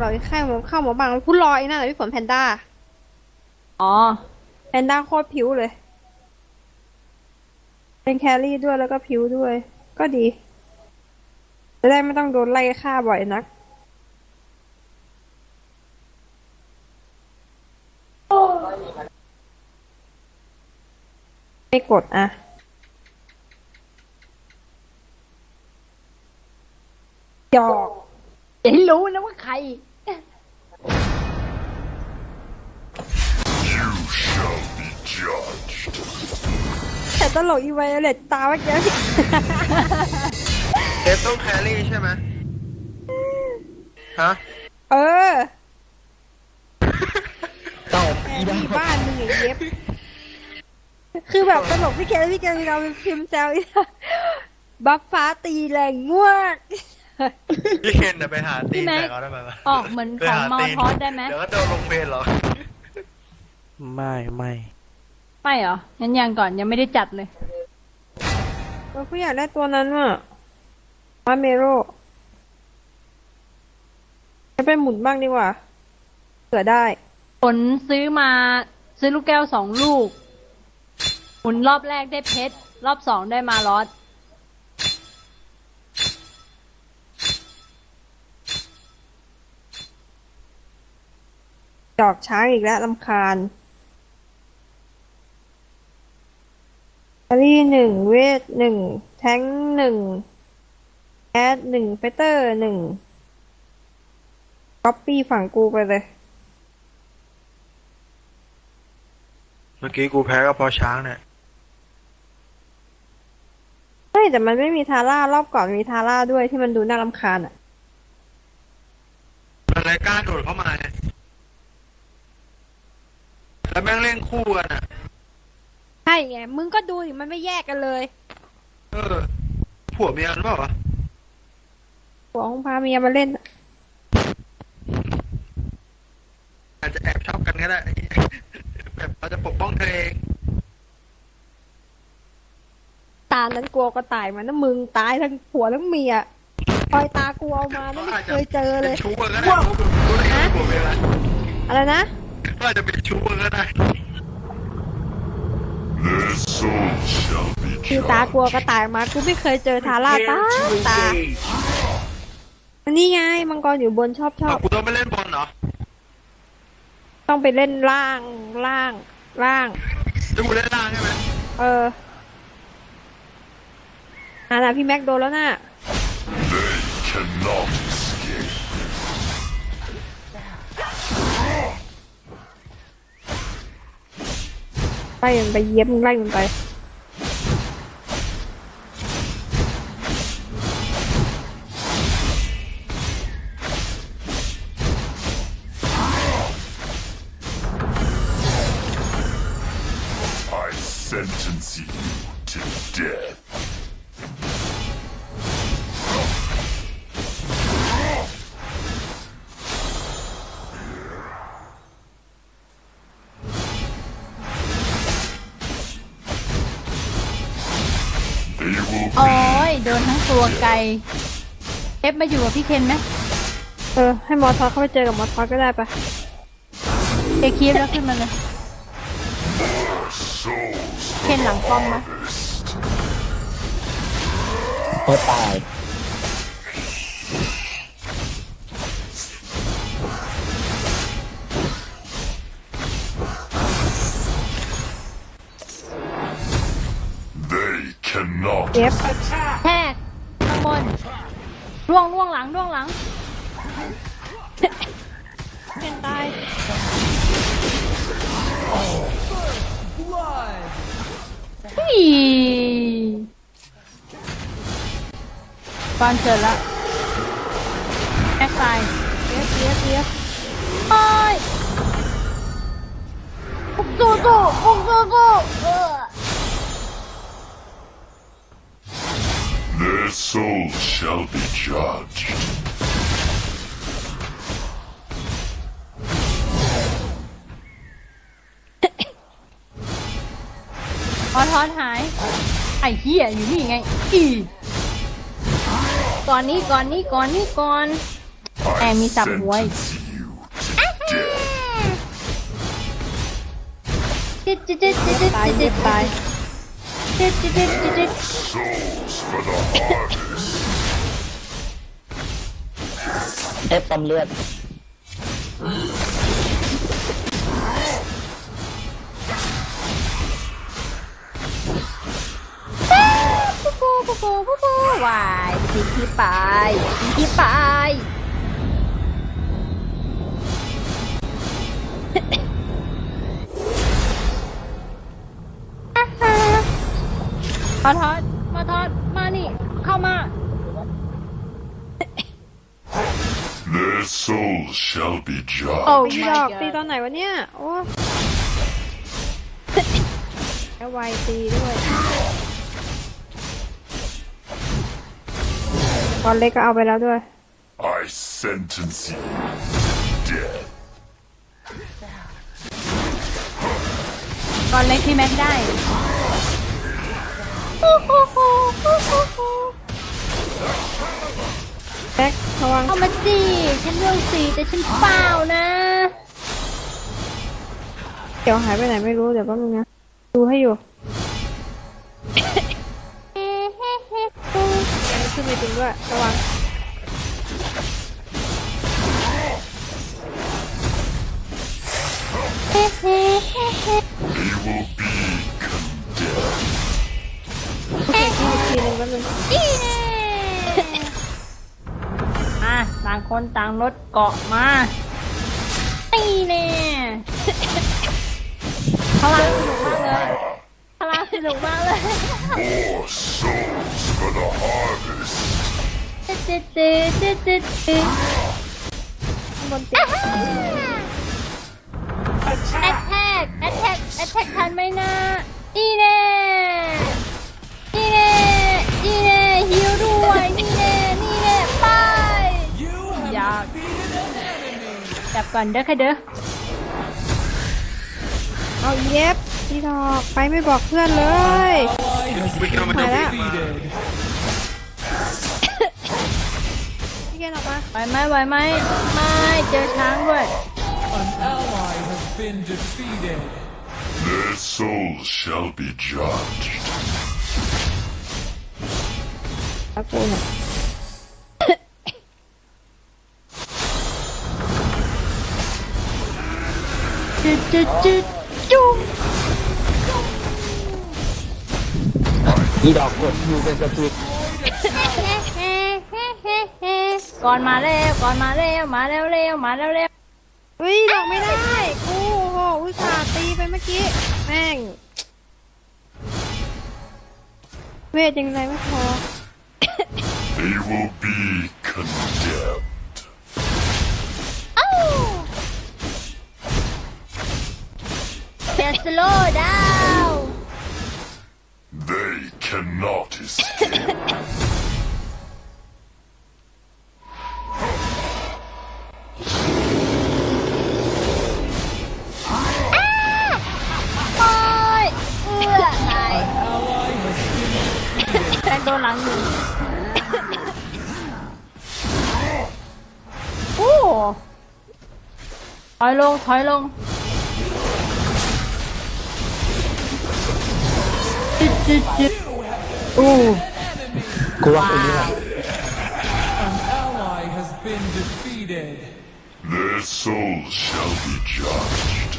เราค่ายเข้ามาบ้างพูดรอไอ้นั่นแหละพี่ฝนแพนด้า อ๋อ แพนด้าโคตรผิวเลย เป็นแครี่ด้วยแล้วก็ผิวด้วย ก็ดี จะได้ไม่ต้องโดนไล่ฆ่าบ่อยนักไม่กดอะหยอกอย่าให้รู้นะว่าใคร You shall be judged. แต่ตลกอีไวเลตตาเมื่อกี้เอฟต้องแครี่ใช่ไหมฮะ เออตอบแม่ที่บ้านมึงอย่างเย็บ คือแบบตลกพี่เคพี่เคเราเป็นพิมพ์แซวอีกนะบัฟฟ้าตีแรงมากพี่เคนเดี๋ยวไปหาตีพี่นแม็ก แต่เขาได้ไหมวะออกเหมือนไปของหามอตีนทอสได้ไหมเดี๋ยวก็โดนลงเพลนหรอ ไม่ไม่ไม่เหรองั้นยังก่อนยังไม่ได้จัดเลยเราก็อยากได้ตัวนั้นว่ะมาเมโร่จะไปหมุนบ้างดีกว่าเผื่อได้ ผลซื้อมาซื้อลูกแก้วสองลูก หมุนรอบแรกได้เพชร รอบสองได้มาลอสดอกช้างอีกแล้วลำคาญแค รี่หนึ่งเวทหนึ่งแทงค์หนึ่งแอดหนึ่งเฟเตอร์หนึ่งก๊อปปี้ฝั่งกูไปเลย เมื่อกี้กูแพ้ก็เพอช้างเนี่ยเฮ้ยแต่มันไม่มีทาร่ารอบก่อนมีทาร่าด้วยที่มันดูน่ารำคาญอะมันเลยกล้าโดดเข้ามาเนี่ยแล้วแม่งเล่นคู่กันอะใช่ไง มึงก็ดูดิมันไม่แยกกันเลย เออผัวเมียกันเปล่าวะหัวของพาเมียมาเล่น อาจจะแอบชอบกันก็ได้แบบเราจะปกป้องเธอเอง ตานั้นกลัวก็ตายมันนะมึงตายทั้งผัวทั้งเมียคอยตากลัวเอามานะไม่เคยเจอเลยป็นชู้กันก็ได้รู้ได้ไงว่าผัวเมียอะไรอะไรนะก็อาจจะเป็นชู้กันก็ได้ Their souls shall be คือตากลัวก็ตายมากูไม่เคยเจอทาร่าตาตาอันนี้ไงมังกรอยู่บนชอบชอเอาบกูต้องไปเล่นบอลเหรอ ต้องไปเล่นล่างล่างล่างจะกูเล่นล่างใช่ไหมเอออ่านะพี่แม็กโดนแล้วน่ะ ไล่มันไปเย็บมึงไล่มันไป นทั้งตัวไกลเอฟมาอยู่กับพี่เคนไหมเออ ให้มอทอสเข้าไปเจอกับมอทอสก็ได้ปะเอคีฟแล้วขึ้นมาเลย Souls เคนหลังป้อมไหมโคตรตาย they cannot เย็บแทกข้างบน ร่วงร่วงหลังร่วงหลังเป็นตายฮีบอลเกิดแล้วแม็กไซเย็บเย็บเย็บโอ้ยปุ๊กสู้สู้ปุ๊กสู้สู้ Their souls shall be judged. ออทอนหาย ไอ้เหี้ยอยู่นี่ไง อีก่อนนี้ก่อนนี้ก่อนนี้ก่อนแองมีสับหัว Sentence you to death. จิ๊ดจิ๊ดจิ๊ดจิ๊ดจิ๊ดตายเย็จิ๊บดตายจิ๊ด จิ๊ดจิ๊ดจิ๊ด Souls for the harvest. เอฟตำเลือดปุ๊บปุ๊บปุ๊บปุ๊บปุ๊บวายที่ไปที่ไป มาทอดมาทอดมานี่ เข้ามา Their souls shall be โอ้ judged. ตี my ดอก god ตีตอนไหนวะเนี่ย โอ้แล้วไวตีด้วยตอนเล็กก็เอาไปแล้วด้วย I sentence you to death. ก่อนเล็กที่แม็กได้ แบ็คระวังเอามาสิฉันเรื่องสีแต่ฉันเปล่านะ เดี๋ยวหายไปไหนไม่รู้เดี๋ยวก็มึงนะ ดูให้อยู่อันนี้ขึ้นไปจริงด้วยระวัง They will ทีหนึงก็นึงอะต่างคนต่างรถเกาะมาตีแน่พลังสนุกมากเลยพลังสนุกมากเลย More souls for the harvest. ตึ๊ดตึ๊ดตึ๊ดตึ๊ดตึ๊ดตึ๊ดข้างบนเตียงแอทแทกแอทแทกแอทแทกทันไหมนะอีแน่ จับก่อนเด้อค่ะเด้อเอาเย็บตีดอกไปไม่บอกเพื่อนเลยวิ่งเข้ามามาจะแล้วิ่วงมาพี่เกณฑ์ออกมาไหวไหมไหวไหมไม่เจอช้างด้วย An ally has been defeated. Their souls shall be judged. ตะกู จุดจุดจุดจุ๊บอีดอกกดอยู่เป็นสติกก่อนมาเร็วก่อนมาเร็วมาเร็วเร็วมาเร็วเร็วเฮ้ยดอกไม่ได้กูโอ้โหอุตส่าห์ตีไปเมื่อกี้แม่งเวทยังไงไม่พอ They will be condemned. เดี๋ยวสโลว์ดาว They cannot escape. โอ้ยเอื้อตา จุดจุดจุดอู้กูว่าคนนี้แหละ an ally has been defeated. Their souls shall be judged.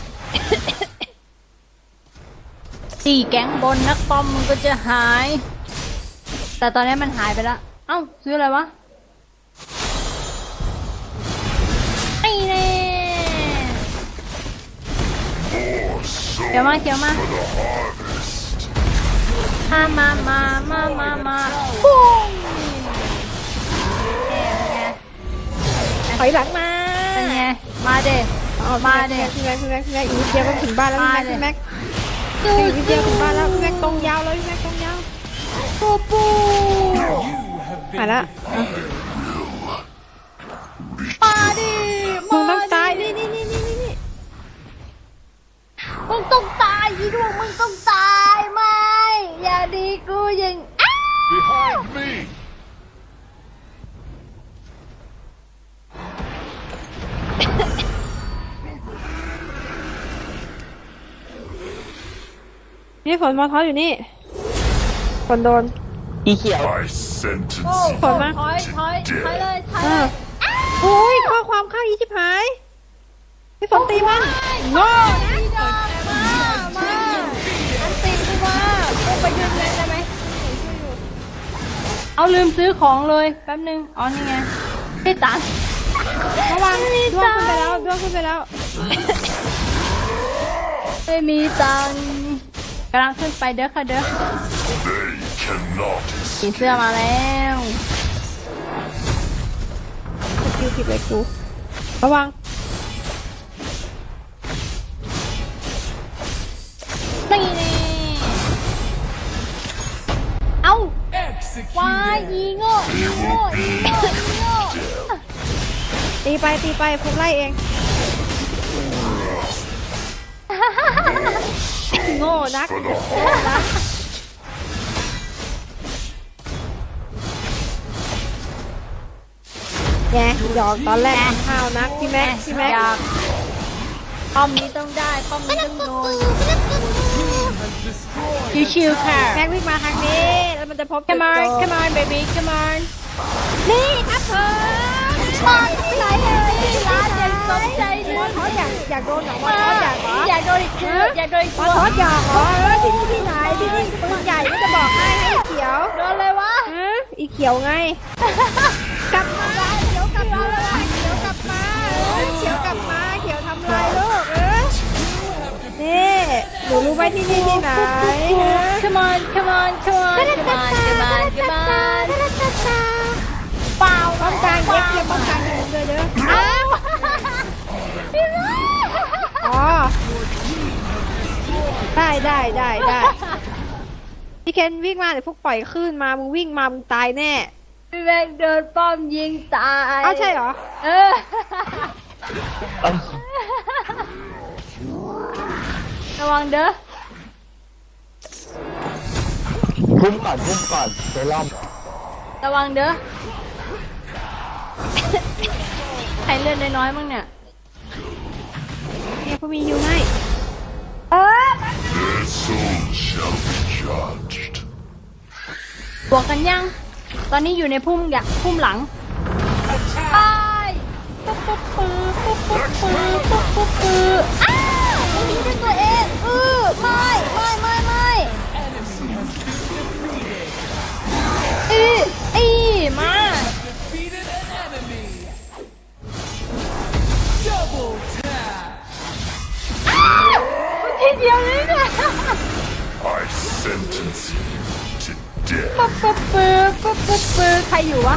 สี่แก๊งบนนักป้อมมันก็จะหาย แต่ตอนนี้มันหายไปแล้ว เอ้า ซื้ออะไรวะไอ้เน่ More souls เดี๋ยวมาเดี๋ยวมา for the harvest. มามามามามามาปุ้งถอยหลังมาเป็นไง มาเด้เอามามาดิเด็พี่แม็กพี่แม็กพี่แม็กอีกนิดเดียวก็ถึงบ้านแล้วมาพี่ดิแม็กจูพี่แม็กอีกนิดเดียวถึงบ้านแล้วพี่แม็กตรงยาวเลยพี่แม็กตรงยาวปูปู You have been หายละมาดิ นี่ฝนมอทอสอยู่นี่ฝนโดน อีเขียว I sentence โอ้ you ฝนมา ถอย ถอย ถอยเลยถอยเอเลอยอุ้ยข้อความข้างอีชิบหายพี่ฝนตีมันโง่พี่ดอกมามาอันติกูมากูไปดึงเลยได้ไหมเอาลืมซื้อของเลยแป๊บนึงอ๋อนี่ไงไม่ตังค์ระวังด้วงขึ้นไปแล้วด้วงขึ้นไปแล้ว ไม่มีตังค์ กำลังขึ้นไปเด้อค่ะเด้อ they cannot สีเสื้อมาแล้วคิวผิดเลยกูระวังนี่แน่เอ้าวาย Executed. อีโง่อีโง่อีโง่อีโง่ตีไปตีไปฟุกไล่เอง โง่นัก for the heart. แกหยอกตอนแรกทำข้าวนักพี่แม็กพี่แม็กอยากป้อมนี้ต้องได้ป้อมนี้ต้องโดนชิวๆค่ะแม็กวิ่งมาทางนี้แล้วมันจะพบ Come on จุดโจ come on baby come on นี่ครับเธอชอบไหนเลยร้านยัง สนใจเลมอยทอสอยากอยากโดนเหรอมอทอสอยากเหรออยากโดนอีกทีอยากโดนอีกทีอทอสอยากเหรอเออที่นี่ที่ไหนที่นี่ปืนใหญ่ก็จะบอกให้ให้เขียวโดนเลยวะอีเขียวไง กลับมาเขียวกลับมาเขียวกลับมาเขียวกลับมาเขียวทำลายลูกเออนี่หนูรู้ไหมที่นี่ที่ไหน come on come on come on come on come on come on เปล่าป้องกันเย็บเย็บป้องกันอยู่เลยเด้อ อ้าวอ๋อ ได้ได้ได้ได้พี่เคนวิ่งมาเดี๋ยวพวกปล่อยคลื่นมา มึงวิ่งมา มึงตายแน่ พี่แม่งเดินป้อมยิงตายอ้าวใช่เหรอ เออ ระวังเด้อ พุ่มก่อนพุ่มก่อนเซรั่มระวังเด้อ ใครเลือดน้อยๆมั้งเนี่ย เนี่ยเขามียูให้ Their souls shall be judged. บวกกันยัง ตอนนี้อยู่ในพุ่มอยากพุ่มหลังไปปุ๊บปุ๊บปื๊บปุ๊บปุ๊บปื๊บปุ๊บปุ๊บปื๊บอ้ ปุ๊บปุ๊บปื๊บปุ๊บปุ๊บปื๊บใครอยู่วะ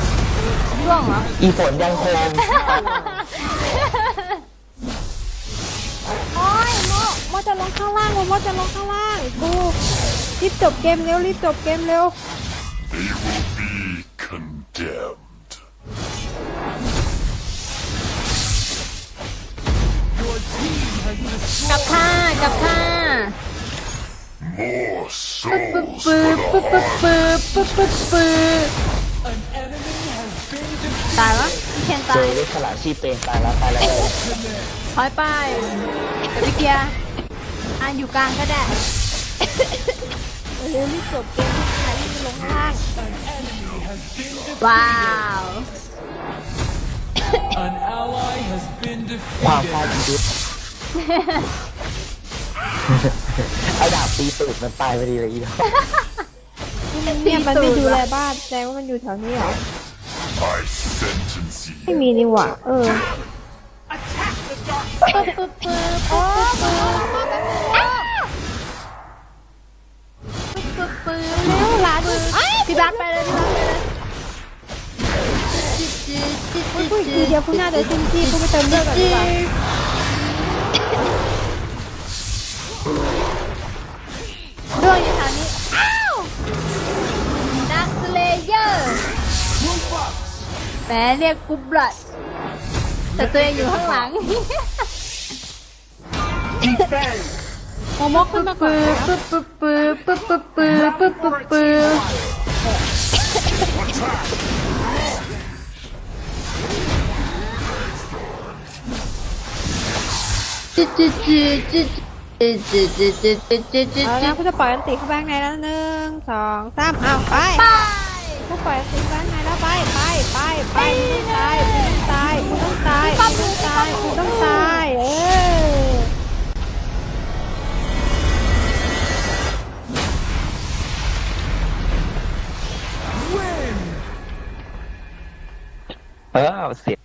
ร่วงเหรอ อีฝนยังคง โอ้ยโมโมจะลงข้างล่างโมโมจะลงข้างล่างกูรีบจบเกมเร็วรีบจบเกมเร็ว They will be condemned. Your team has กลับ destroyed ท่ากลับท่า More souls for the harvest. ตายวะพี่เคนเจตาอยลูกฉลามชีพตัวเองตายแล้วตายแล้วถอยไปเดี๋ยวพี่เกียร์อะอยู่กลางก็ได้เร็วรีบจบเกมรีบไปรีบลงข้างล่างว้าว An ally has been ความพลาด defeated. จุด ไอาดาบตีตูดมันตายไปดีเลยอีดอกเนี่ยมันไม่ดูแลบ้านแสดงว่ามันอยู่แถวนี้เหรอ I sentence ไม่ you. มีนี่หว่าเออปึ๊บปึ๊บปึ๊บโอ้ปึ๊บมาแบบนี้ปึ๊บปึ๊บปึ๊บเร็วหลานพี่บัสไปเลยพี่บัสไปเลยจิ๊ดจิ๊ดจิ๊ดจิ๊ดจิ๊ดเดี๋ยวพรุ่งนี้เดี๋ยวซิมจี้พรุ่งไปเติมเลือดก่อนดีกว่า รื่องอยู่แถวนี้ อ้าวดักสเลเยอร์แหมเรียกกุบลัดแต่ตัวเองอยู่ข้างหลัง โมโมกขึ้นมาก่อนปึ๊บปึ๊บปึ๊บปึ๊บปึ๊บปึ๊บปึ๊บปึ๊บปึ๊บจิจิจิจิจิจื ดจืดจืดจืดจืดจืดจืดเอาจืแล้วดกูจะปล่อยอันติเข้าไปข้างในแล้วหนึ่งสองสามเอาไปไปกูปล่อยอันติเข้าไปข้างในแล้วไปไปไปไปมึงต้องตายมึงต้องตายมึงต้องตายมึงต้องตายมึงต้องตายเออเออเสีย